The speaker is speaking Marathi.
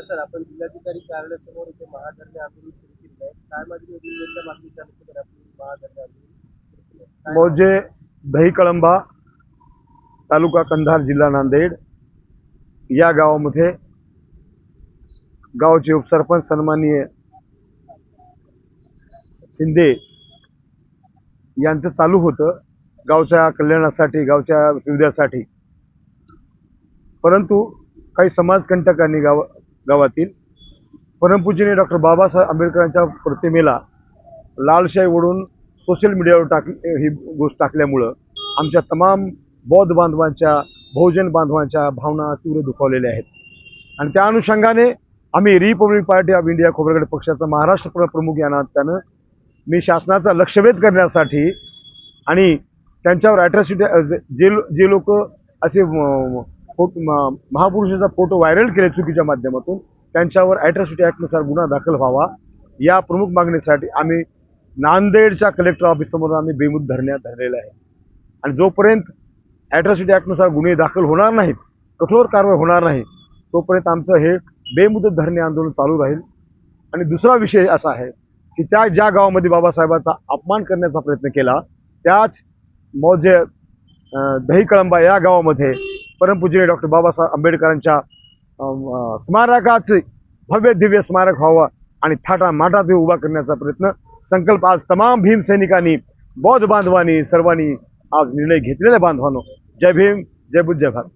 हा सर आपण जिल्हाधिकारी कार्यालयासमोर इथे महाधरणे आंदोलन सुरू केलेलं आहे काय मागणी होती कोणत्या मागणीच्या अनुषंगाने आपण महाधरणे आंदोलन सुरू केलं आहे? काय मौजे दही तालुका कंधार जिल्हा नांदेड या गावामध्ये गावचे उपसरपंच सन्माननीय शिंदे यांचं चालू होतं गावच्या कल्याणासाठी गावच्या सुविधासाठी परंतु काही समाजकंटकांनी गाव गावातील परमपूजनीय डॉक्टर बाबासाहेब आंबेडकरांच्या प्रतिमेला लालशाही ओढून सोशल मीडियावर टाक ही गोष्ट टाकल्यामुळं आमच्या तमाम बौद्ध बांधवांच्या बहुजन बांधवांच्या भावना तीव्र दुखावलेल्या आहेत. आणि त्या अनुषंगाने आम्ही Republic Party of India Khobragade पक्षाचा महाराष्ट्र प्रमुख या नात्यानं मी शासनाचा लक्षवेध करण्यासाठी आणि त्यांच्यावर ॲट्रॉसिटी जे जे लोक असे फोटो म- महापुरुषाचा फोटो व्हायरल केले चुकीच्या माध्यमातून त्यांच्यावर ॲट्रॉसिटी ॲक्टनुसार गुन्हा दाखल व्हावा. या प्रमुख मागणीसाठी आम्ही नांदेडच्या कलेक्टर ऑफिससमोर आम्ही बेमुद धरण्यात धरलेलं आहे आणि जोपर्यंत ॲट्रॉसिटी ॲक्टनुसार गुन्हे दाखल होणार नाहीत कठोर कारवाई होणार नाही तोपर्यंत आमचं हे बेमुदत धरणे आंदोलन चालू राहील. आणि दुसरा विषय असा आहे की त्या ज्या गावामध्ये बाबासाहेबांचा अपमान करण्याचा प्रयत्न केला त्याच मौजे अं, दही कळंबा या गावामध्ये परमपूजनीय डॉक्टर बाबासाहेब आंबेडकरांच्या स्मारकाचे भव्य दिव्य स्मारक व्हावं आणि थाटा माटा ते उभा करण्याचा प्रयत्न. संकल्प आज तमाम भीम सैनिकांनी बौद्ध बांधवांनी सर्वांनी आज निर्णय घेतलेल्या बांधवांनो. जय भीम जय बुद्ध जय भारत.